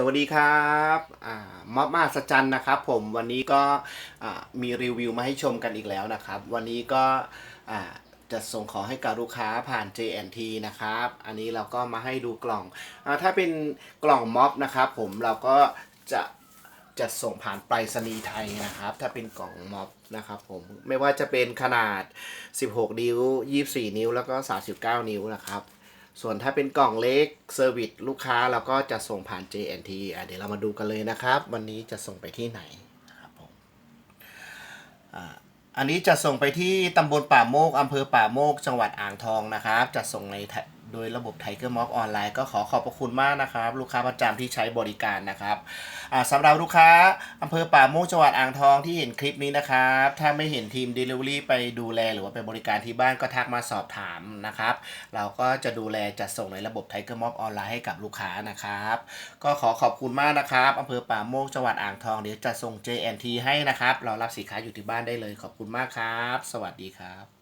สวัสดีครับอ่ามอบมาสจันนะครับผมวันนี้ก็มีรีวิวมาให้ชมกันอีกแล้วนะครับ วันนี้ก็จะส่งของให้กับลูกค้าผ่าน JNT นะครับ อันนี้เราก็มาให้ดูกล่องอถ้าเป็นกล่องม็อบนะครับผมเราก็จะจะส่งผ่านไปรษณีย์ไทยนะครับ ถ้าเป็นกล่องม็อบนะครับผมไม่ว่าจะเป็นขนาด 16 นิ้ว 24 นิ้ว แล้วก็ 39 นิ้วนะครับ ส่วนถ้าเป็นกล่องเล็กเซอร์วิสลูกค้าเราก็จะส่งผ่าน JNT อะเดี๋ยวเรามาดูกันเลยนะครับ วันนี้จะส่งไปที่ไหนนะครับผมอ่าอันนี้จะส่งไปที่ตำบลป่าโมกอำเภอป่าโมก จังหวัดอ่างทองนะครับ จะส่งใน โดยระบบไทเกอร์ม็อบออนไลน์ก็ขอขอบพระคุณมากนะครับ ลูกค้าประจำที่ใช้บริการนะครับสำหรับลูกค้าอำเภอป่าโมกจังหวัดอ่างทองที่เห็นคลิปนี้นะครับ ถ้าไม่เห็นทีม Delivery ไปดูแลหรือว่าไปบริการที่บ้านก็ทักมาสอบถามนะครับ เราก็จะดูแลจัดส่งในระบบไทเกอร์ม็อบออนไลน์ให้กับลูกค้านะครับ ก็ขอขอบคุณมากนะครับอำเภอป่าโมกจังหวัดอ่างทองเดี๋ยวจะส่ง JNT ให้นะครับ เรารับสินค้าอยู่ที่บ้านได้เลยขอบคุณมากครับ สวัสดีครับ